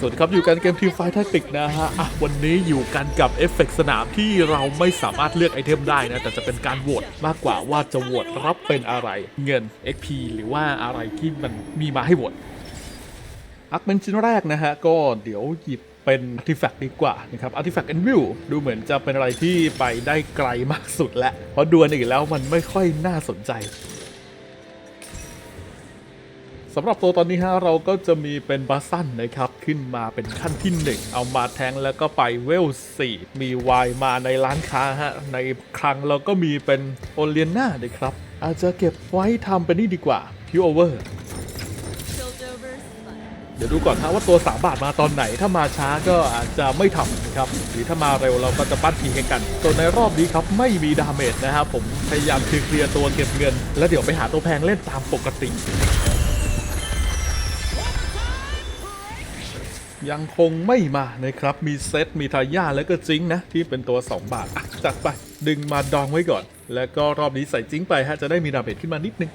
สวัสดีครับอยู่กันเกมทีมไฟท์แทคติกนะฮะอะวันนี้อยู่กันกับเอฟเฟกต์สนามที่เราไม่สามารถเลือกไอเทมได้นะ แต่จะเป็นการโหวตมากกว่าว่าจะโหวตรับเป็นอะไรเงิน XP หรือว่าอะไรที่มันมีมาให้โหวตอักเป็นชิ้นแรกนะฮะ ก็เดี๋ยวหยิบเป็นอาร์ติแฟกต์ดีกว่านะครับอาร์ติแฟกต์ n อนวิวดูเหมือนจะเป็นอะไรที่ไปได้ไกลมากสุดแล้วเพราะดวลอีกแล้วมันไม่ค่อยน่าสนใจ สำหรับตัวตอนนี้ฮะเราก็จะมีเป็นบาซันนะครับ ขึ้นมาเป็นขั้นที่ 1 เอามาแทงแล้วก็ไปเวล4มีวายมาในร้านค้าฮะ ในคลังเราก็มีเป็นโอเลียนานะครับ อาจจะเก็บไว้ทำเป็นนี่ดีกว่าพิวโอเวอร์เดี๋ยวดูก่อนฮะว่าตัว 3 บาทมาตอนไหนถ้ามาช้าก็อาจจะไม่ทำนะครับหรือถ้ามาเร็วเราก็จะปั้นทีให้กันส่วนในรอบนี้ครับไม่มีดาเมจนะครับผมพยายามเคลียร์ตัวเก็บเงิน แล้วเดี๋ยวไปหาตัวแพงเล่นตามปกติ ยังคงไม่มานะครับ มีเซตมีทายาแล้วก็จิงนะ ที่เป็นตัว 2 บาทอะจัดไป ดึงมาดองไว้ก่อน แล้วก็รอบนี้ใส่จิงไปฮะจะได้มีดาเมจขึ้นมานิดนึง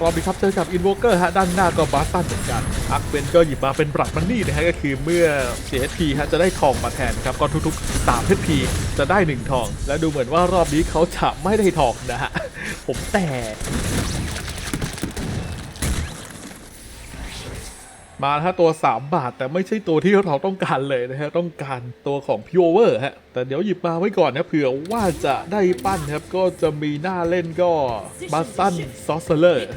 รอบนี้ครับเจอกับอินโวเกอร์ฮะด้านหน้าก็บาสตันเหมือนกันอักเบนก็หยิบมาเป็นบรัดมันนี่นะฮะก็คือเมื่อเสีย HP ฮะจะได้ทองมาแทนครับก็ทุกๆ3 HP จะได้ 1 ทอง และดูเหมือนว่ารอบนี้เขาจะไม่ได้ทองนะฮะผมแต่ มาถ้าตัว 3 บาท แต่ไม่ใช่ตัวที่เราต้องการเลยนะฮะต้องการตัวของพิวเวอร์ฮะแต่เดี๋ยวหยิบมาไว้ก่อนนะเผื่อว่าจะได้ปั้นครับก็จะมีหน้าเล่นก็บัสซันซอสเลอร์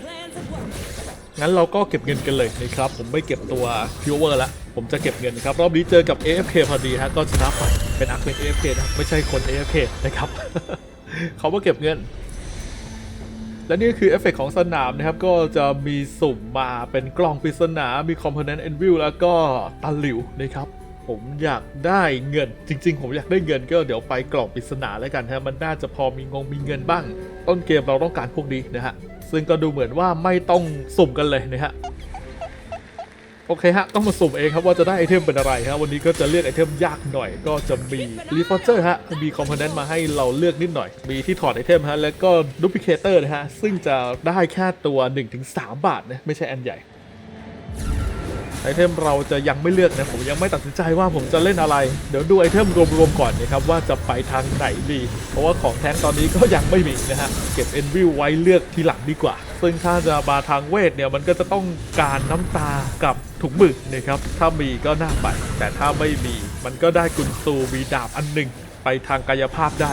งั้นเราก็เก็บเงินกันเลยนะครับ ผมไม่เก็บตัวพิวเวอร์ละผมจะเก็บเงินครับ รอบนี้เจอกับ AFK พอดีฮะก็ชนะไปเป็นอักเป็น AFK นะไม่ใช่คน AFK นะครับ เขามาเก็บเงิน และนี่ก็คือเอฟเฟกต์ของสนามนะครับ ก็จะมีสุ่มมาเป็นกล่องปริศนา มีคอมโพเนนต์เอนวิลแล้วก็ตะหลิวนะครับ ผมอยากได้เงิน จริง ๆ ผมอยากได้เงินก็เดี๋ยวไปกล่องปริศนาแล้วกันฮะมันน่าจะพอมีงงมีเงินบ้าง ต้นเกมเราต้องการพวกนี้นะฮะซึ่งก็ดูเหมือนว่าไม่ต้องสุ่มกันเลยนะฮะ โอเคฮะ ต้องมาสุ่มเองครับว่าจะได้ไอเทมเป็นอะไรฮะวันนี้ก็จะเลือกไอเทมยากหน่อย ก็จะมีรีฟอร์เจอร์ฮะมีคอมโพเนนต์มาให้เราเลือกนิดหน่อย มีที่ถอดไอเทมฮะแล้วก็ดูพิเคเตอร์นะฮะซึ่งจะได้แค่ตัว 1-3 บาทนะไม่ใช่อันใหญ่ไอเทมเราจะยังไม่เลือกนะผมยังไม่ตัดสินใจว่าผมจะเล่นอะไร เดี๋ยวดูไอเทมรวมๆก่อนนะครับว่าจะไปทางไหนดี เพราะว่าของแท้งตอนนี้ก็ยังไม่มีนะฮะเก็บเอ็นวิวไว้เลือกทีหลังดีกว่า ซึ่งถ้าจะมาทางเวทเนี่ยมันก็จะต้องการน้ำตากับถุงมือนะครับ ถ้ามีก็น่าไป แต่ถ้าไม่มีมันก็ได้กุนซูมีดาบอันหนึ่งไปทางกายภาพได้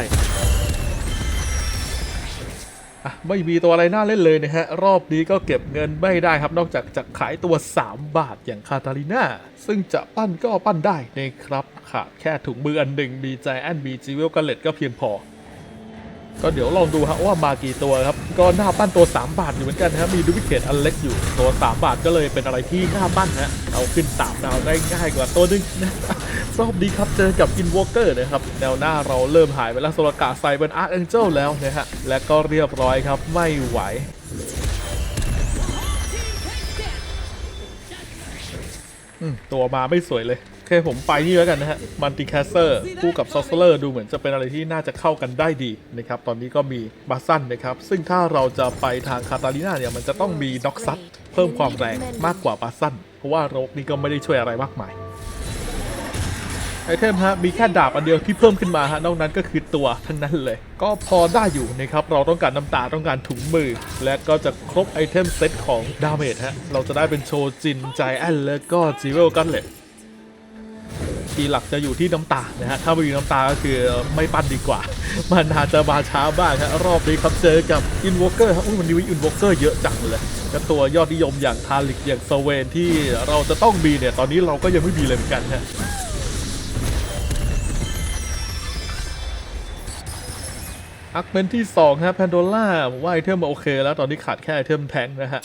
อะไม่มีตัวอะไรน่าเล่นเลยนะฮะ รอบนี้ก็เก็บเงินไม่ได้ครับ นอกจากจะขายตัว 3 บาทอย่างคาตาลิน่า ซึ่งจะปั้นก็ปั้นได้นะครับขาดแค่ถุงมืออันหนึ่งมีใจแอนบีจีเวลกัลเลตก็เพียงพอ ก็เดี๋ยวลองดูฮะว่ามากี่ตัวครับ ก็น่าปั้นตัว 3 บาทอยู่เหมือนกันนะครับมีดูวิเคตอันเล็กอยู่ตัว 3 บาทก็เลยเป็นอะไรที่น่าปั้นฮะเอาขึ้น3ดาวได้ง่ายกว่าตัวหนึงนะรอบนี้ครับเจอกับอินวอเกอร์นะครับแนวหน้าเราเริ่มหายไปแล้วโซลกาใส่เป็นอาร์ a แองเจลแล้วนะฮะและก็เรียบร้อยครับไม่ไหวอืมตัวมาไม่สวยเลย คผมไปนี่แล้วกันนะฮะมัลติแคสเซอร์คู่กับซอสเลอร์ดูเหมือนจะเป็นอะไรที่น่าจะเข้ากันได้ดีนะครับ ตอนนี้ก็มีบาซันนะครับ ซึ่งถ้าเราจะไปทางคาตาลิน่าเนี่ย มันจะต้องมีด็อกซัตเพิ่มความแรงมากกว่าบาซันเพราะว่าโรกนี่ก็ไม่ได้ช่วยอะไรมากมายไอเทมฮะมีแค่ดาบอันเดียวที่เพิ่มขึ้นมาฮะนอกนั้นก็คือตัวทั้งนั้นเลย ก็พอได้อยู่นะครับ เราต้องการน้ำตาต้องการถุงมือ และก็จะครบไอเทมเซตของดาเมจฮะเราจะได้เป็นโชจินใจแอนแล้วก็จีเวลกันเลยีหลักจะอยู่ที่น้ำตานะฮะถ้าไม่มีน้ำตาก็คือไม่ปั้นดีกว่า มันอาจจะมาช้าบ้างฮะรอบนี้ครับเจอกับอินวอ k เกอร์ครับอุ้ยวันนี้อินวอ k เกอร์เยอะจังเลยและตัวยอดนิยมอย่างทาลิกอย่างสเวนที่เราจะต้องมีเนี่ยตอนนี้เราก็ยังไม่มีเลยเหมือนกันฮะอักเป็นที่2ฮะแพนโดล่าผมว่าไอเทมโอเคแล้วตอนนี้ขาดแค่ไอเทมแทงนะฮะ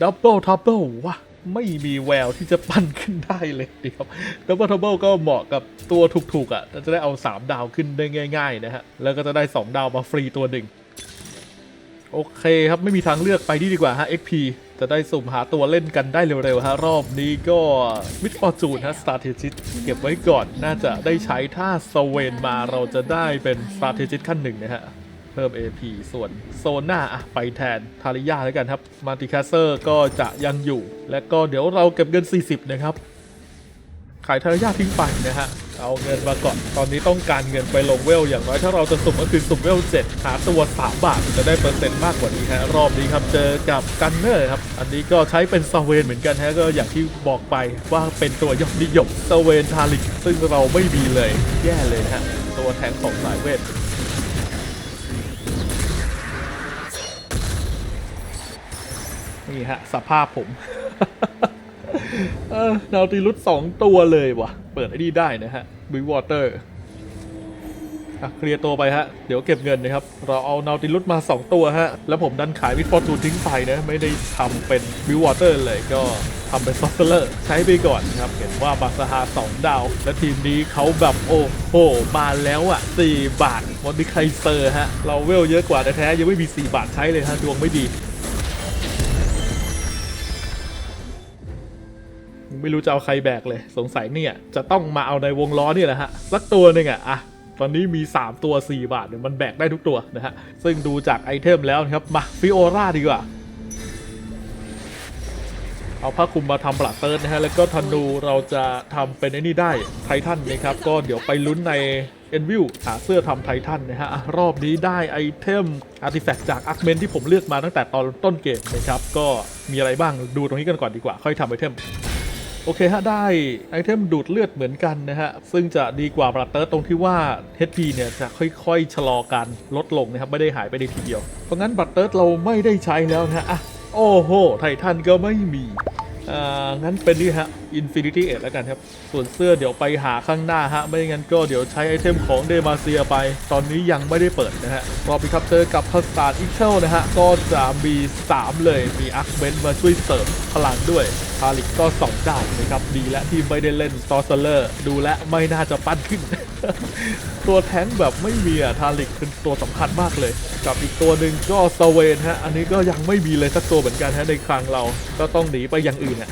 ดับเบิลทับเบิลวะ ไม่มีแววที่จะปั้นขึ้นได้เลยดีครับดับเบิลทับเบิลก็เหมาะกับตัวถูกๆอะ่ะจะได้เอา 3 ดาวขึ้นได้ง่าย ๆ นะฮะ แล้วก็จะได้ 2 ดาวมาฟรีตัวหนึ่งโอเคครับ ไม่มีทางเลือกไปที่ดีกว่าฮะ XP จะได้สุ่มหาตัวเล่นกันได้เร็วๆฮะ รอบนี้ก็มิดฟอร์จูนฮะสตาร์เทจิตเก็บไว้ก่อนน่าจะได้ใช้ถ้าสเวนมาเราจะได้เป็นสตาร์เทจิตขั้นหนึ่งนะฮะ เพิ่ม AP ส่วนโซน่าอะไปแทนทาริยาแล้วกันครับ มาติคาเซอร์ก็จะยังอยู่ และก็เดี๋ยวเราเก็บเงิน 40 นะครับ ขายทาริยาทิ้งไปนะฮะ เอาเงินมาก่อน ตอนนี้ต้องการเงินไปลงเวล อย่างน้อยถ้าเราจะสุ่มก็คือสุ่มเวล 7 หาตัว 3 บาท จะได้เปอร์เซ็นต์มากกว่านี้ฮะ รอบนี้ครับเจอกับกันเนอร์ครับ อันนี้ก็ใช้เป็นซาเวนเหมือนกันฮะ ก็อย่างที่บอกไปว่าเป็นตัวยอดนิยมซาเวนทาลิกซึ่งเราไม่มีเลย แย่เลยฮะ ตัวแทงของสายเวท นี่ฮะ สภาพผม เออนาตีลุดสองตัวเลยว่ะเปิดไอ้นี่ได้นะฮะบิววอเตอร์เคลียร์ตัวไปฮะ เดี๋ยวเก็บเงินนะครับ เราเอานาติลุสมา 2 ตัวฮะ แล้วผมดันขายวิดฟอร์จูนทิ้งไปนะ ไม่ได้ทำเป็นบิววอเตอร์เลยก็ทำเป็นซอฟเฟอร์ ใช้ไปก่อนนะครับ เห็นว่าบาซาฮา2 ดาว และทีมนี้เขาแบบโอ้โห มาแล้วอะ 4 บาทวันนี้ใคเซอร์ฮะ เราเวลเยอะกว่าแต่แท้ๆยังไม่มี 4 บาทใช้เลยฮะ ดวงไม่ดี ไม่รู้จะเอาใครแบกเลย สงสัยเนี่ย จะต้องมาเอาในวงล้อเนี่ยแหละฮะ สักตัวหนึ่งอะอะตอนนี้มี 3 ตัว 4 บาทเนี่ยมันแบกได้ทุกตัวนะฮะ ซึ่งดูจากไอเทมแล้วนะครับ มาฟิโอราดีกว่า เอาผ้าคลุมมาทำปลาเติร์ดนะฮะ แล้วก็ธนูเราจะทำเป็นไอ้นี่ได้ไททันนะครับ ก็เดี๋ยวไปลุ้นในเอ็นวิวหาเสื้อทำไททันนะฮะอะรอบนี้ได้ไอเทมอาร์ติแฟกต์จากอาร์เมนที่ผมเลือกมาตั้งแต่ตอนต้นเกมนะครับ ก็มีอะไรบ้างดูตรงนี้กันก่อนดีกว่า ค่อยทำไอเทม โอเคฮะได้ไอเทมดูดเลือดเหมือนกันนะฮะ ซึ่งจะดีกว่าบรัตเตอร์ตรงที่ว่า HP เนี่ยจะค่อยๆ ชะลอการลดลงนะครับ ไม่ได้หายไปในทีเดียว เพราะงั้นบรัตเตอร์เราไม่ได้ใช้แล้วนะฮะอะโอ้โหไททันก็ไม่มี อ่างั้นเป็นนี่ฮะ Infinity Edge แล้วกันครับ ส่วนเสื้อเดี๋ยวไปหาข้างหน้าฮะ ไม่งั้นก็เดี๋ยวใช้ไอเทมของเดมาเซียไป ตอนนี้ยังไม่ได้เปิดนะฮะรอบนี้ครับเจอกับพัสตาร์ดอีเชลนะฮะ ก็จะมี 3 เลย มีอาร์คเบนมาช่วยเสริมพลังด้วยพาลิกก็2ได้นะครับ ดีและที่ไม่ได้เล่นซอสเลอร์ดูและไม่น่าจะปั้นขึ้น ตัวแท้งแบบไม่มีอะทาลิกเป็นตัวสำคัญมากเลย กับอีกตัวหนึ่งก็สเวนฮะ อันนี้ก็ยังไม่มีเลยสักตัวเหมือนกันฮะในคลังเรา ก็ต้องหนีไปอย่างอื่นอะ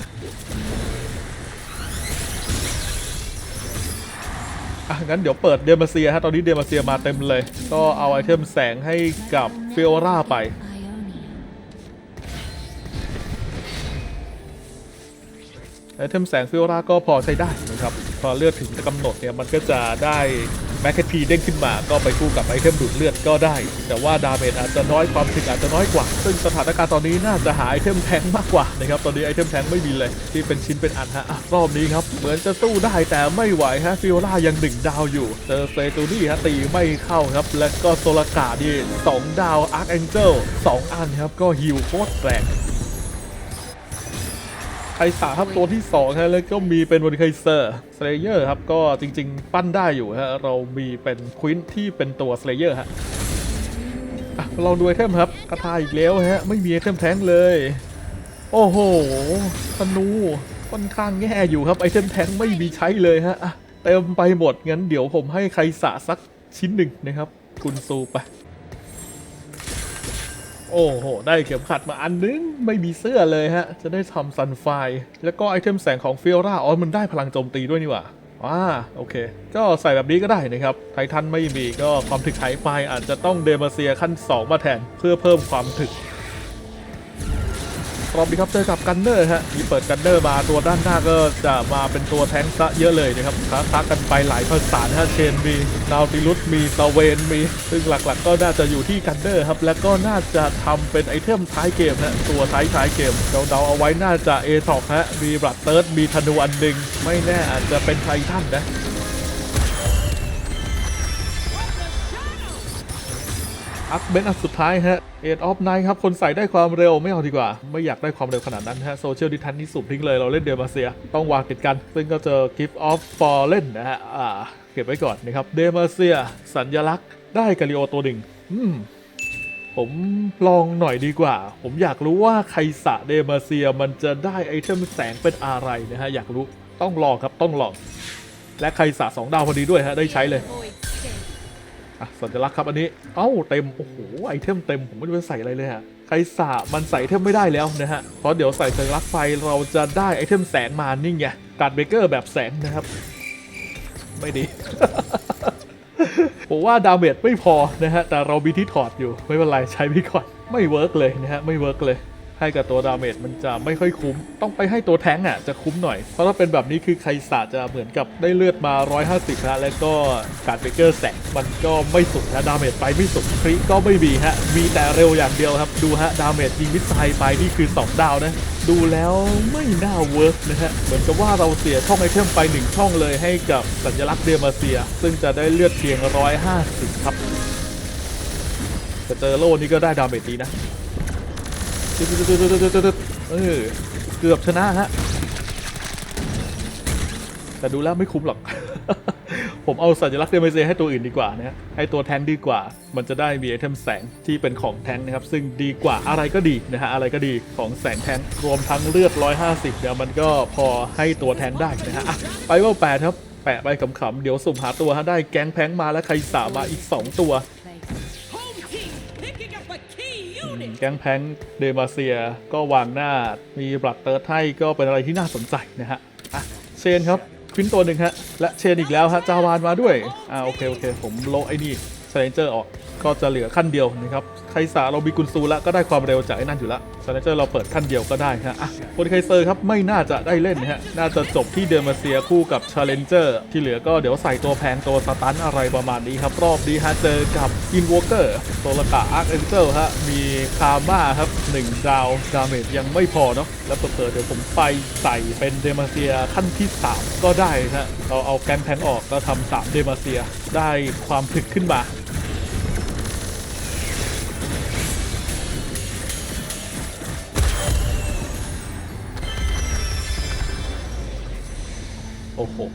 อะงั้นเดี๋ยวเปิดเดมาเซียฮะตอนนี้เดมาเซียมาเต็มเลย ก็เอาไอเทมแสงให้กับฟิโอราไป ไอเทมแสงฟิโอราก็พอใช้ได้นะครับ พอเลือดถึงกำหนดเนี่ยมันก็จะได้ แมคเคทีเด้งขึ้นมาก็ไปคู่กับไอเทมดูดเลือดก็ได้ แต่ว่าดาเมจอาจจะน้อยความถึงอาจจะน้อยกว่า ซึ่งสถานการณ์ตอนนี้น่าจะหาไอเทมแทงมากกว่านะครับตอนนี้ไอเทมแทงไม่มีเลย ที่เป็นชิ้นเป็นอันฮะรอบนี้ครับเหมือนจะสู้ได้แต่ไม่ไหวฮะฟิโอรายังหนึ่งดาวอยู่เจอเซตูนี่ฮะตีไม่เข้าครับ และก็โซลกาดีสองดาวอาร์คแองเจิลสองอันครับก็ฮิวโคตรแรง คสาครับตัวที่2ฮะแล้วก็มีเป็นวันไคเซอร์สเลเยอร์ครับก็จริง ๆ ปั้นได้อยู่ฮะเรามีเป็นควินที่เป็นตัวสเลเยอร์ฮะลองดูไอเทมครับกระทาอีกแล้วฮะไม่มีไอเทมแท้งเลย โอ้โหธนูค่อนข้างแย่อยู่ครับไอเทมแท้งไม่มีใช้เลยฮะเต็มไปหมดงั้นเดี๋ยวผมให้ไครสาสักชิ้นหนึ่งนะครับ คุณซูไป โอ้โห ได้เข็มขัดมาอันนึง ไม่มีเสื้อเลยฮะ จะได้ทำซันไฟ แล้วก็ไอเทมแสงของฟิโอราอ๋อมันได้พลังโจมตีด้วยนี่หว่าอ่าโอเค ก็ใส่แบบนี้ก็ได้นะครับ ไททันไม่มีก็ความถึกหายไปอาจจะต้องเดมาเซียขั้น 2 มาแทนเพื่อเพิ่มความถึก รอบนี้ครับเจอกับกันเนอร์ฮะมีเปิดกันเนอร์มาตัวด้านหน้าก็จะมาเป็นตัวแทงซะเยอะเลยนะครับค้าทักกันไปหลายภาษาฮะเชนมีนาวติลุสมีตาเวนมี ซึ่งหลักๆ ก็น่าจะอยู่ที่กันเนอร์ครับแล้วก็น่าจะทำเป็นไอเทมท้ายเกมนะตัวท้ายท้ายเกมเดาๆเอาไว้น่าจะเอทอกฮะมีบลัดเติร์ดมีธนูอันหนึ่งไม่แน่อาจจะเป็นไททันนะ อัพเบนอันสุดท้ายฮะเอ็ดออฟไนครับ คนใส่ได้ความเร็วไม่เอาดีกว่า ไม่อยากได้ความเร็วขนาดนั้นฮะโซเชียลดิทันนี่สุบทิ้งเลยเราเล่นเดมาเซีย ต้องวางติดกัน ซึ่งก็เจอ Gift of Fallen นนะฮะอ่าเก็บไว้ก่อนนะครับเดมาเซีย สัญลักษณ์ได้กาลิโอตัวหนึ่งอืมผมลองหน่อยดีกว่า ผมอยากรู้ว่าไคสะเดมาเซียมันจะได้ไอเทมแสงเป็นอะไรนะฮะอยากรู้ต้องลองครับต้องลองและไคสะสองดาวพอดีด้วยฮะได้ใช้เลย อะสัญลักษณ์ครับอันนี้ เอ้าเต็ม โอ้โห ไอเทมเต็ม ผมไม่รู้จะใส่อะไรเลยฮะใครสามันใส่ไอเทมไม่ได้แล้วนะฮะ เพราะเดี๋ยวใส่สัญลักษณ์ไปเราจะได้ไอเทมแสงมานี่ไง การดเบเกอร์แบบแสงนะครับ ไม่ดี ผมว่าดาเมจไม่พอนะฮะ แต่เรามีที่ถอดอยู่ ไม่เป็นไรใช้ไปก่อน ไม่เวิร์กเลยนะฮะ ไม่เวิร์กเลย ให้กับตัวดาเมจมันจะไม่ค่อยคุ้ม ต้องไปให้ตัวแท้งอะจะคุ้มหน่อย เพราะถ้าเป็นแบบนี้คือไคสาจะเหมือนกับได้เลือดมา 150นะแล้วก็การเบเกอร์แสงมันก็ไม่สุดนะดาเมจไปไม่สุดคริก็ไม่มีฮะ มีแต่เร็วอย่างเดียวครับ ดูฮะดาเมจยิงมิสไซล์ไปนี่คือ 2 ดาวนะ ดูแล้วไม่น่าเวิร์กนะฮะ เหมือนกับว่าเราเสียช่องไอเทมไป 1 ช่องเลยให้กับสัญลักษณ์เดมาเซีย ซึ่งจะได้เลือดเพียง 150 ครับแต่เจอโล่นี่ก็ได้ดาเมจดีนะ เออเกือบชนะฮะ แต่ดูแล้วไม่คุ้มหรอก ผมเอาสัญลักษณ์เดมเซให้ตัวอื่นดีกว่านะฮะ ให้ตัวแทงค์ดีกว่า มันจะได้มีไอเทมแสงที่เป็นของแทงนะครับ ซึ่งดีกว่าอะไรก็ดีนะฮะ อะไรก็ดีของแสงแทงรวมทั้งเลือด 150เนี่ยวมันก็พอให้ตัวแทงค์ได้นะฮะอะไปว่าแปดครับ แปะไปขำๆ เดี๋ยวสุ่มหาตัวฮะได้แก๊งแพงมาแล้วใครสามาอีก 2 ตัว ก๊งแพงเดมาเซียก็วางหน้ามีบลัดเติร์ดให้ก็เป็นอะไรที่น่าสนใจนะฮะอะเชนครับควินตัวหนึ่งฮะและเชนอีกแล้วฮะจาวานมาด้วยอ่าโอเคโอเคผมโลไอ้นี่เลนเจอร์ออก ก็จะเหลือขั้นเดียวนะครับไคสาเรามีกุนซูแล้วก็ได้ความเร็วจากไอ้นั่นอยู่แล้วช l เลนเจอร์เราเปิดขั้นเดียวก็ได้ฮะอะโคนไคเซอร์ครับไม่น่าจะได้เล่นนะฮะน่าจะจบที่เดมาเซียคู่กับช l เลนเจอร์ที่เหลือก็เดี๋ยวใส่ตัวแพงตัวสตันอะไรประมาณนี้ครับรอบนี้ฮะเจอกับอินวอเกอร์โซลกาอาร์คเอนเจลฮะมีคาม่าครับ1ดาวดาเมจยังไม่พอเนาะแล้วเปิดเดี๋ยวผมไปใส่เป็นเดมาเซียขั้นที่ 3 ก็ได้ฮะเราเอาแกนแพงออกก็ทำสามเดมาเซียได้ความผึกขึ้นมา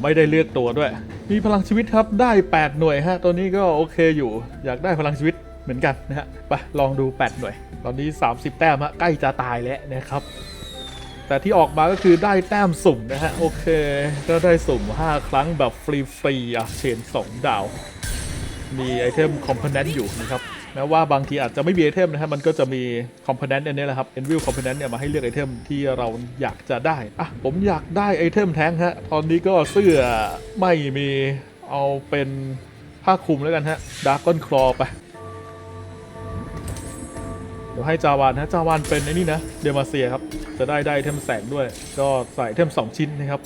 ไม่ได้เลือกตัวด้วย มีพลังชีวิตครับได้ 8 หน่วยฮะตัวนี้ก็โอเคอยู่ อยากได้พลังชีวิตเหมือนกันนะฮะไปลองดู 8 หน่วย ตอนนี้ 30 แต้มฮะใกล้จะตายแล้วนะครับ แต่ที่ออกมาก็คือได้แต้มสุ่มนะฮะโอเค ก็ได้สุ่ม 5 ครั้งแบบฟรีๆอะเชน 2 ดาว มีไอเทมคอมโพเนนต์อยู่นะครับ แม้ว่าบางทีอาจจะไม่มีไอเทมนะฮะมันก็จะมีคอมโพเนนต์อันนี้แหละครับ Envil Component เนี่ยมาให้เลือกไอเทมที่เราอยากจะได้ อะ ผมอยากได้ไอเทมแท้งฮะ ตอนนี้ก็เสื้อไม่มีเอาเป็นผ้าคลุมแล้วกันฮะดาร์กอนคลอไป เดี๋ยวให้จาวานนะจาวานเป็นไอ้นี่นะ เดมาเซียครับ จะได้ได้ไอเทมแสงด้วย ก็ใส่ไอเทม 2 ชิ้นนะครับ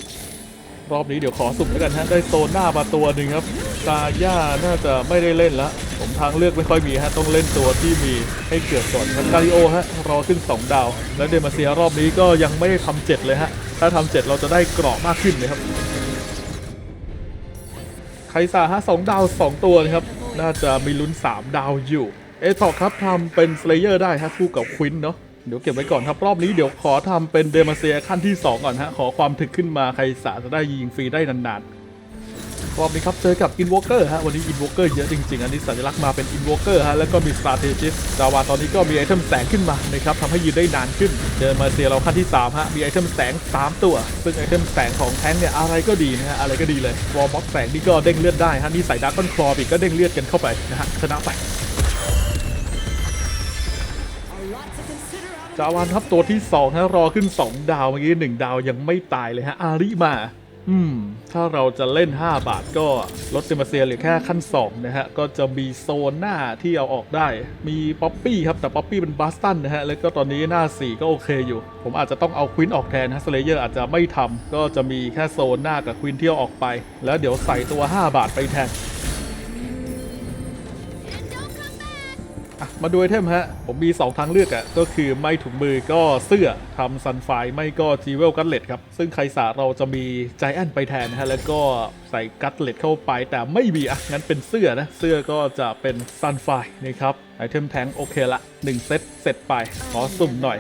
รอบนี้เดี๋ยวขอสุ่มแล้วกันฮะได้โซนหน้ามาตัวหนึ่งครับตาย่าน่าจะไม่ได้เล่นละผมทางเลือกไม่ค่อยมีฮะต้องเล่นตัวที่มีให้เกิดก่อนครับกาลิโอฮะรอขึ้น 2 ดาว แล้วเดมาเซียรอบนี้ก็ยังไม่ได้ทำเจ็ดเลยฮะถ้าทำเจ็ดเราจะได้เกราะมากขึ้นเลยครับไคซาฮะสองดาวสองตัวนะครับน่าจะมีลุ้น 3 ดาวอยู่เอทอกครับทำเป็นสเลเยอร์ได้ฮะคู่กับควินเนาะ เดี๋ยวเก็บไว้ก่อนครับ รอบนี้เดี๋ยวขอทำเป็นเดมาเซียขั้นที่ 2 ก่อนฮะ ขอความถึกขึ้นมาไคซาจะได้ยิงฟรีได้นานๆ รอบนี้ครับเจอกับอินวอเกอร์ฮะ วันนี้อินวอเกอร์เยอะจริงๆ อันนี้สัญลักษณ์มาเป็นอินวอเกอร์ฮะ แล้วก็มีสตาร์เทจิสดาวาตอนนี้ก็มีไอเทมแสงขึ้นมานะครับทำให้ยืนได้นานขึ้น เดินมาเซียเราขั้นที่3ฮะ มีไอเทมแสง 3 ตัว ซึ่งไอเทมแสงของแท้งเนี่ยอะไรก็ดีนะฮะ อะไรก็ดีเลยวอลบ็อกแสงนี่ก็เด้งเลือดได้ฮะนี่ใส่ดาร์กอนคลออีกก็เด้งเลือดกันเข้าไปนะฮะชนะไป จาวานครับตัวที่2ฮะรอขึ้น 2 ดาวเมื่อกี้1ดาวยังไม่ตายเลยฮะ อาริมา อืม ถ้าเราจะเล่น 5 บาทก็ลดเซมาเซียเหลือแค่ขั้น 2 นะฮะ ก็จะมีโซนหน้าที่เอาออกได้ มีป๊อปปี้ครับ แต่ป๊อปปี้เป็นบัสตันนะฮะ แล้วก็ตอนนี้หน้า 4 ก็โอเคอยู่ ผมอาจจะต้องเอาควินออกแทนนะสเลเยอร์อาจจะไม่ทำก็จะมีแค่โซนหน้ากับควินเที่เอาออกไป แล้วเดี๋ยวใส่ตัว 5 บาทไปแทน มาดูไอเทมฮะ ผมมี 2 ทางเลือกอะ่ะ ก็คือไม่ถุงมือก็เสื้อทำซันไฟไม่ก็จีเวลกัตเลตครับ ซึ่งไคสาเราจะมีใจแอนไปแทนฮะ แล้วก็ใส่กัตเลตเข้าไป แต่ไม่มีอะ งั้นเป็นเสื้อนะ เสื้อก็จะเป็นซันไฟนะครับ ไอเทมแทงโอเคละ 1 เซตเสร็จไป ขอสุ่มหน่อย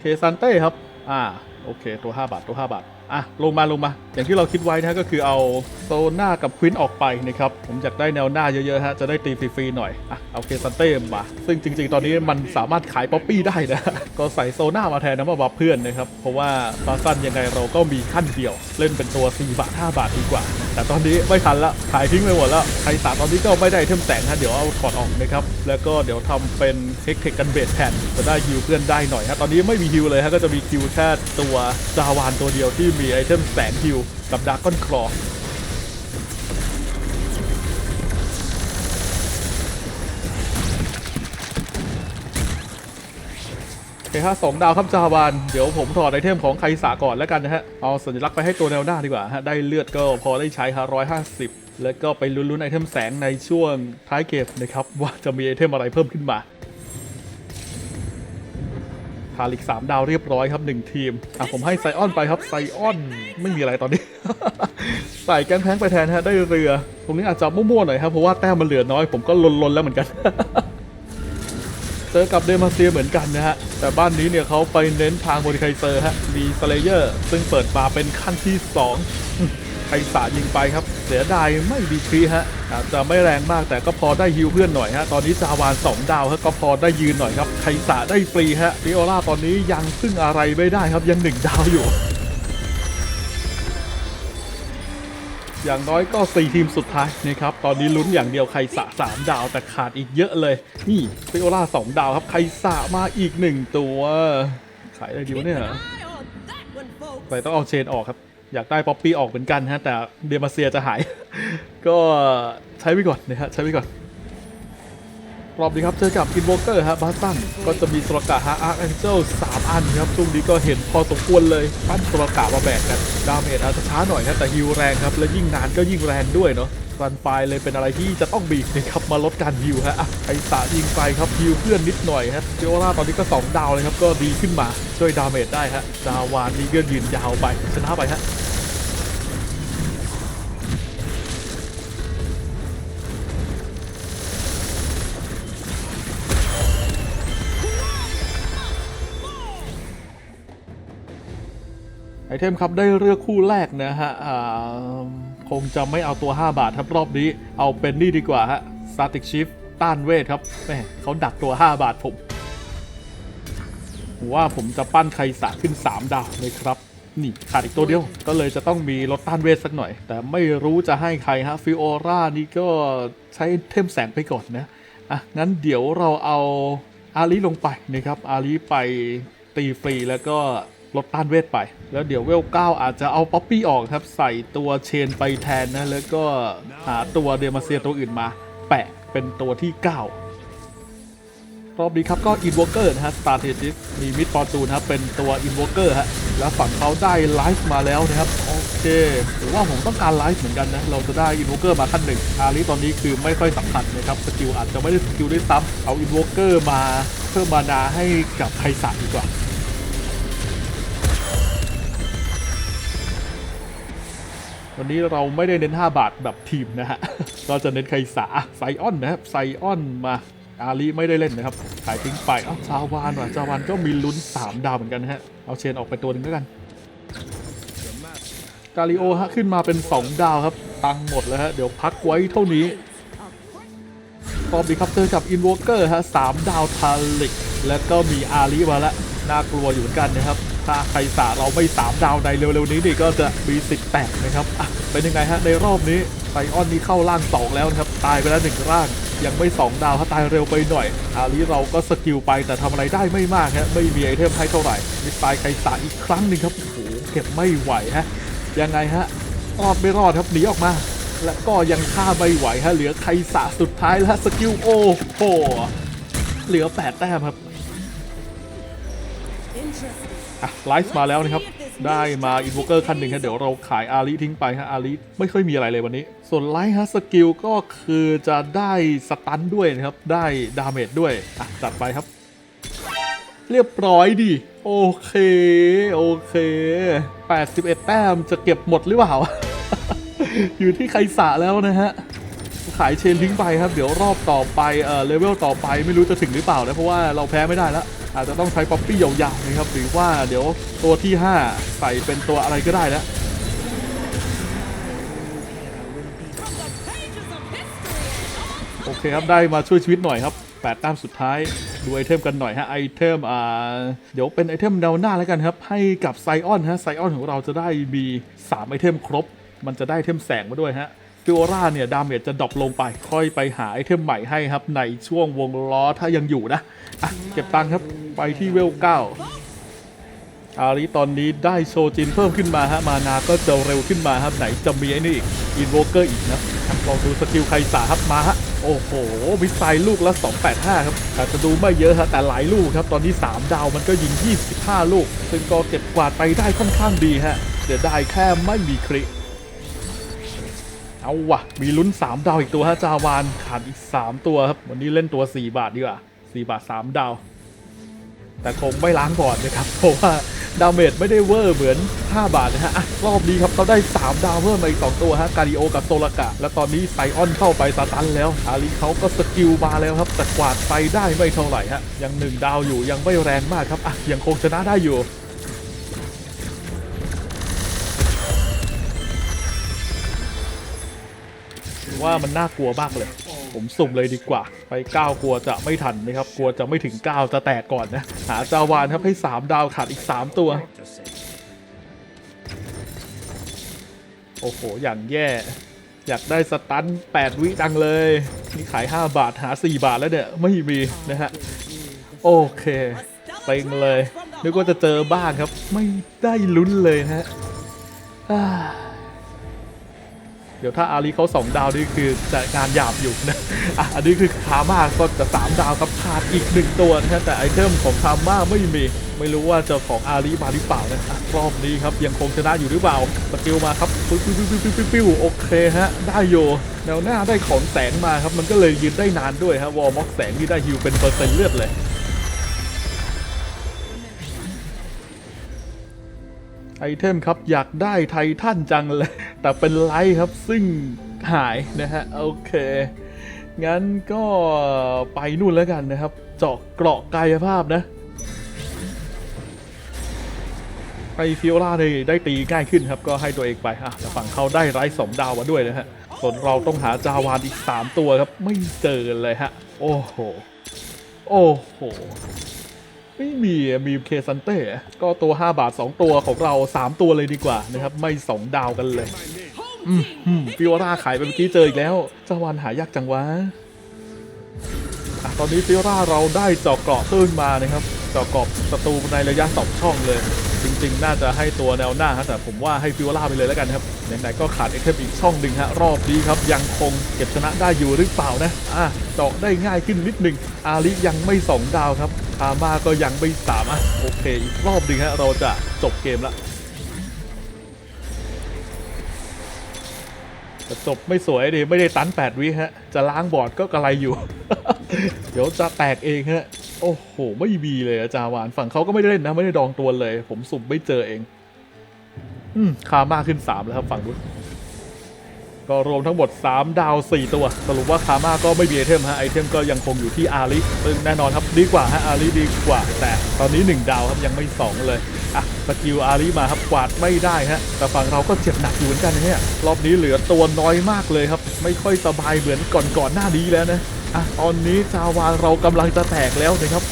เคซันเต้ครับ อ่า โอเค ตัว 5 บาท ตัว 5 บาท อะลงมาลงมา อย่างที่เราคิดไว้นะก็คือเอาโซนหน้ากับควินออกไปนะครับ ผมอยากได้แนวหน้าเยอะๆฮะจะได้ตีฟรีๆหน่อย อะเอาเคซันเต้มา ซึ่งจริงๆ ตอนนี้มันสามารถขายป๊อปปี้ได้นะ ก็ใส่โซน่ามาแทนนะมาบับเพื่อนนะครับ เพราะว่าฟาสันยังไงเราก็มีขั้นเดียว เล่นเป็นตัว 4 บาท 5 บาทดีกว่า แต่ตอนนี้ไม่ทันละขายทิ้งไปหมดแล้วใครสาตอนนี้ก็ไม่ได้เทมแสงฮะเดี๋ยวเอาถอดออกนะครับ แล้วก็เดี๋ยวทำเป็นเทคเทคกันเบสแทนจะได้ฮิวเพื่อนได้หน่อยฮะตอนนี้ไม่มีฮิวเลยฮะก็จะมีคิวแค่ตัวจาวานตัวเดียวที่มีไอเทมแสงฮิวกับดาร์กอนคลอ เคฮะสองดาวครับจาวานเดี๋ยวผมถอดไอเทมของไคสาก่อนแล้วกันนะฮะ เอาสัญลักษณ์ไปให้ตัวแนวหน้าดีกว่าฮะ ได้เลือดก็พอได้ใช้ฮะร้อยห้าสิบแล้วก็ไปลุ้นๆไอเทมแสงในช่วงท้ายเกมนะครับ ว่าจะมีไอเทมอะไรเพิ่มขึ้นมาทาลิกสามดาวเรียบร้อยครับหนึ่งทีม อะผมให้ไซออนไปครับไซออนไม่มีอะไรตอนนี้ ใส่แกนแพงไปแทนฮะได้เรือ ตรงนี้อาจจะมั่วๆหน่อยครับเพราะว่าแต้มมันเหลือน้อยผมก็ลนๆแล้วเหมือนกัน เจอกับเดมาเซียเหมือนกันนะฮะ แต่บ้านนี้เนี่ยเขาไปเน้นทางโมดิไคเซอร์ฮะ มีสเลเยอร์ ซึ่งเปิดมาเป็นขั้นที่2ไคสายิงไปครับ เสียดายไม่ดีครีฮะ อาจจะไม่แรงมากแต่ก็พอได้ฮิวเพื่อนหน่อยฮะ ตอนนี้จาวาน 2 ดาวฮะก็พอได้ยืนหน่อยครับไคสาได้ฟรีฮะฟิโอล่าตอนนี้ยังพึ่งอะไรไม่ได้ครับยัง 1 ดาวอยู่ อย่างน้อยก็ 4 ทีมสุดท้ายนะครับ ตอนนี้ลุ้นอย่างเดียวใครสะ 3 ดาวแต่ขาดอีกเยอะเลย นี่ฟิโอล่า 2 ดาวครับ ใครสะมาอีก 1 ตัว ขายอะไรดีวะเนี่ย Eye on that one, folks. แต่ต้องเอาเชนออกครับ อยากได้ป๊อปปี้ออกเหมือนกันฮะ แต่เดมาเซียจะหาย ก็ใช้ไปก่อนนะฮะใช้ไปก่อน รอบนี้ครับเจอกับอินโวเกอร์ฮะบาสันก็จะมีสรกะฮะอาร์แองเจิลสามอันครับช่วงนี้ก็เห็นพอสมควรเลยปั้นสรกะมาแบกกันดาเมจอาจจะช้าหน่อยนะแต่ฮิวแรงครับ และยิ่งนานก็ยิ่งแรงด้วยเนาะรันไฟเลยเป็นอะไรที่จะต้องบีบนะครับมาลดการฮิวฮะอะไอสายิงไปครับฮิวเพื่อนนิดหน่อยฮะเจโอล่าตอนนี้ก็ 2 ดาวเลยครับก็ดีขึ้นมาช่วยดาเมจได้ฮะดาวานนี้ก็ยืนยาวไปชนะไปฮะ เทมครับได้เลือกคู่แรกนะฮะอ่าคงจะไม่เอาตัว 5 บาทครับรอบนี้เอาเป็นนี่ดีกว่าฮะ Static Shift ต้านเวทครับแม่เขาดักตัว 5 บาทผมผมว่าผมจะปั้นใครสะขึ้น 3 ดาวเลยครับ นี่ขาดอีกตัวเดียว ก็เลยจะต้องมีลดต้านเวทสักหน่อย แต่ไม่รู้จะให้ใครฮะฟิโอรานี่ก็ใช้เทมแสงไปก่อนนะอะงั้นเดี๋ยวเราเอาอาลีลงไปนะครับอาลีไปตีฟรีแล้วก็ ลดต้านเวทไป แล้วเดี๋ยวเวลเก้าอาจจะเอาป๊อปปี้ออกครับ ใส่ตัวเชนไปแทนนะ แล้วก็หาตัวเดมาเซียตัวอื่นมา แปะเป็นตัวที่ 9 รอบนี้ครับก็อินวอ k เกอร์นะฮะสตาร์เทจิสมีมิดฟอร์จูนครับเป็นตัวอินวอ k เกอร์ฮะแล้วฝั่งเขาได้ไลฟ์มาแล้วนะครับ โอเคผมว่าผมต้องการไลฟ์เหมือนกันนะ เราจะได้อินวอ k เกอร์มาขั้นหนึ่งอาลีตอนนี้คือไม่ค่อยสำคัญนะครับสกิลอาจจะไม่ได้สกิลได้ซ้ำเอาอินวอ k เกอร์มาเพิ่มมานาให้กับไคสะดีกว่า วันนี้เราไม่ได้เน้น 5 บาทแบบทีมนะฮะ เราจะเน้นไคสาไซออนนะครับ ไซออนมา อาลีไม่ได้เล่นนะครับ ขายทิ้งไปเอ้าจาวานว่ะจาวานก็มีลุ้น 3 ดาวเหมือนกันฮะ เอาเชนออกไปตัวหนึ่งแล้วกัน กาลิโอฮะขึ้นมาเป็น 2 ดาวครับ ตังหมดแล้วฮะ เดี๋ยวพักไว้เท่านี้รอบนี้ครับเจอกับอินวอ k เกอร์ฮะสามดาวทาลิก แล้วก็มีอาลีมาล้วน่ากลัวอยู่เหมือนกันนะครับ ถ้าใครสาเราไม่3ดาวในเร็วๆนี้นี่ก็จะมีสิทธิ์แตกนะครับเป็นยังไงฮะในรอบนี้ไซออนนี่เข้าร่าง2แล้วนะครับตายไปแล้วหนึ่งร่าง ยังไม่2ดาวถ้าตายเร็วไปหน่อย อาลีเราก็สกิลไปแต่ทำอะไรได้ไม่มากฮะไม่มีไอเทมให้เท่าไหร่มิสไซล์ไคสาอีกครั้งหนึ่งครับโอ้โหเก็บไม่ไหวฮะยังไงฮะรอดไม่รอดครับหนีออกมา และก็ยังฆ่าไม่ไหวฮะเหลือไคสาสุดท้ายแล้วสกิลโอ้โหเหลือ8แต้มครับ อะไลฟ์มาแล้วนะครับ ได้มาอินโวเกอร์คันหนึ่งครับเดี๋ยวเราขายอาลีทิ้งไปฮะอาลีไม่ค่อยมีอะไรเลยวันนี้ ส่วนไลฟ์ฮะสกิลก็คือจะได้สตันด้วยนะครับ ได้ดาเมจด้วย อะ จัดไปครับ เรียบร้อยดิโอเค โอเค 81 แต้มจะเก็บหมดหรือเปล่า อยู่ที่ใครสะแล้วนะฮะขายเชนทิ้งไปครับ เดี๋ยวรอบต่อไปเอ่อเลเวลต่อไปไม่รู้จะถึงหรือเปล่านะเพราะว่าเราแพ้ไม่ได้แล้ว อาจจะต้องใช้ป๊อปปี้ยาวๆนะครับหรือว่าเดี๋ยวตัวที่ 5 ใส่เป็นตัวอะไรก็ได้แล้วโอเคครับ ได้มาช่วยชีวิตหน่อยครับ8แต้มสุดท้ายดูไอเทมกันหน่อยฮะไอเทมอ่าเดี๋ยวเป็นไอเทมแนวหน้าแล้วกันครับ ให้กับไซออนฮะไซออนของเราจะได้มี 3 ไอเทมครบ มันจะได้ไเทมแสงมาด้วยฮะ ฟิโอราเนี่ย ดาเมจจะดรอปลงไป ค่อยไปหาไอเทมใหม่ให้ครับ ในช่วงวงล้อถ้ายังอยู่นะอะเก็บตังค์ครับ ไปที่เวลเก้าอาลีตอนนี้ได้โชจินเพิ่มขึ้นมาฮะ มานาก็จะเร็วขึ้นมาครับ ไหนจะมีไอ้นี่อีก อินโวเกอร์อีกนะอะลองดูสกิลใครสาครับมาฮะ โอ้โห มิสไซล์ลูกละ 285 ครับอาจจะดูไม่เยอะฮะ แต่หลายลูกครับ ตอนนี้ 3 ดาวมันก็ยิง 25 ลูก ซึ่งก็เก็บกวาดไปได้ค่อนข้างดีฮะเดี๋ยวได้แค่ไม่มีคริ เอาวะมีลุ้น 3 ดาวอีกตัวฮะจาวานขาดอีก 3 ตัวครับ วันนี้เล่นตัว 4 บาทดีกว่า 4 บาท 3 ดาว แต่คงไม่ล้างก่อนนะครับ เพราะว่าดาเมจไม่ได้เวอร์เหมือน 5 บาทนะฮะรอบนี้ครับเราได้ 3 ดาวเพิ่มมาอีก 2 ตัวฮะ การิโอกับโซลากะ และตอนนี้ไซออนเข้าไปสตันแล้ว อาลีเขาก็สกิลมาแล้วครับแต่กวาดไปได้ไม่เท่าไหร่ฮะ ยัง 1 ดาวอยู่ยังไม่แรงมากครับอะยังคงชนะได้อยู่ ว่ามันน่ากลัวมากเลย ผมสุ่มเลยดีกว่า ไป 9 กลัวจะไม่ทันนะครับ กลัวจะไม่ถึง 9 จะแตกก่อนนะ หาจาวานครับให้ 3 ดาวขาดอีก 3 ตัว โอ้โห อย่างแย่ อยากได้สตัน 8 วิจังเลย นี่ขาย 5 บาทหา 4 บาทแล้วเนี่ย ไม่มีนะฮะ โอเคเต็งเลยนึกว่าจะเจอบ้างครับ ไม่ได้ลุ้นเลยนะฮะ เดี๋ยวถ้าอาลีเขาสองดาวนี่คือจะงานหยาบอยู่นะอะอันนี้คือคาม่าก็จะสามดาวครับขาดอีกหนึ่งตัวนะแต่ไอเทมของคาม่าไม่มี ไม่รู้ว่าจะของอาลีมาหรือเปล่านะรอบนี้ครับยังคงชนะอยู่หรือเปล่าสกิลมาครับปิ้วปิ้วปิ้วปิ้วปิ้วปิ้วโอเคฮะได้โยแนวหน้าได้ของแสงมาครับมันก็เลยยืนได้นานด้วยฮะวอลม็อกแสงที่ได้ฮิวเป็นเปอร์เซ็นต์เลือดเลย เทมครับ อยากได้ไททันจังเลย แต่เป็นไลท์ครับซึ่งหายนะฮะ โอเค งั้นก็ไปนู่นแล้วกันนะครับ เจาะเกราะกายภาพนะไอฟิโอลาได้ได้ตีง่ายขึ้นครับ ก็ให้ตัวเองไปอะแต่ฝั่งเขาได้ไร้สองดาวมาด้วยนะฮะส่วนเราต้องหาจาวานอีก 3 ตัวครับ ไม่เจอเลยฮะ โอ้โห โอ้โห ไม่มีมีเคซันเต้ก็ตัว 5 บาท 2 ตัวของเรา 3 ตัวเลยดีกว่านะครับ ไม่ 2 ดาวกันเลยอืมอืมฟิโอราขายไปเมื่อกี้เจออีกแล้วจาวันหายากจังวะอะตอนนี้ฟิโอราเราได้จอกเกราะขึ้นมานะครับจอกเกราะศัตรูในระยะสองช่องเลย จริง ๆ น่าจะให้ตัวแนวหน้าครับแต่ผมว่าให้ฟิโอราไปเลยแล้วกันครับไหนๆก็ขาดไอเทมอีกช่องหนึ่งฮะรอบนี้ครับยังคงเก็บชนะได้อยู่หรือเปล่านะอะเจาะได้ง่ายขึ้นนิดหนึ่งอาลิยังไม่สองดาวครับ อามาก็ยังไม่สามอะโอเคอีกรอบหนึ่งฮะเราจะจบเกมละแต่จบไม่สวยดิไม่ได้ตัน8วิฮะ จะล้างบอร์ดก็กระไรอยู่ เดี๋ยวจะแตกเองฮะ โอ้โห ไม่มีเลยอาจารย์หวานฝั่งเขาก็ไม่ได้เล่นนะ ไม่ได้ดองตัวเลย ผมสุ่มไม่เจอเอง อืมคามาขึ้น3แล้วครับฝั่งนู้น ก็รวมทั้งหมด 3 ดาว 4 ตัว สรุปว่าคามาก็ไม่มีไอเทมฮะไอเทมก็ยังคงอยู่ที่อาริซึ่งแน่นอนครับดีกว่าฮะอาริดีกว่า แต่ตอนนี้ 1 ดาวครับยังไม่ 2 เลยอะสกิลอาริมาครับกวาดไม่ได้ฮะแต่ฝั่งเราก็เจ็บหนักอยู่เหมือนกันนะเนี่ยรอบนี้เหลือตัวน้อยมากเลยครับ ไม่ค่อยสบายเหมือนก่อนก่อนๆหน้านี้แล้วนะอะตอนนี้จาวาเรากำลังจะแตกแล้วนะครับ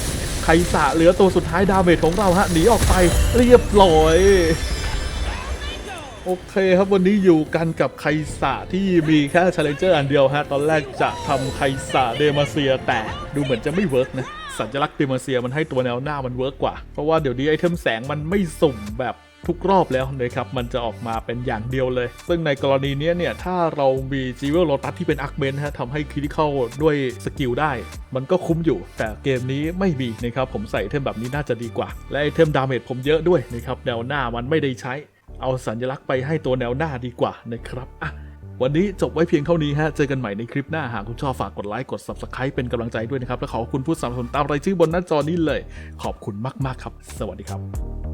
ไคสะเหลือตัวสุดท้ายดาเมจของเราฮะหนีออกไปเรียบร้อย โอเคครับวันนี้อยู่กันกับไคสะที่มีแค่ Challenger อันเดียวฮะ ตอนแรกจะทำไคสะเดมาเซียแต่ดูเหมือนจะไม่เวิร์กนะสัญลักษณ์เดมาเซียมันให้ตัวแนวหน้ามันเวิร์กกว่า เพราะว่าเดี๋ยวนี้ไอเทมแสงมันไม่สุ่มแบบทุกรอบแล้วนะครับ มันจะออกมาเป็นอย่างเดียวเลย ซึ่งในกรณีนี้เนี่ย ถ้าเรามีจีเวลโ o ตัสที่เป็นอาร์คเมนฮะทำให้คริติคอลด้วยสกิลได้ มันก็คุ้มอยู่ แต่เกมนี้ไม่มีนะครับ ผมใส่เทมแบบนี้น่าจะดีกว่า และไอเทมดาเมจผมเยอะด้วยนะครับ แนวหน้ามันไม่ได้ใช้ เอาสัญลักษณ์ไปให้ตัวแนวหน้าดีกว่านะครับอะวันนี้จบไว้เพียงเท่านี้ฮะ เจอกันใหม่ในคลิปหน้า หากคุณชอบฝากกดไลค์ กด Subscribe เป็นกำลังใจด้วยนะครับ และขอบคุณผู้สนับสนุนตามรายชื่อบนหน้าจอนี้เลย ขอบคุณมาก ๆ ครับ สวัสดีครับ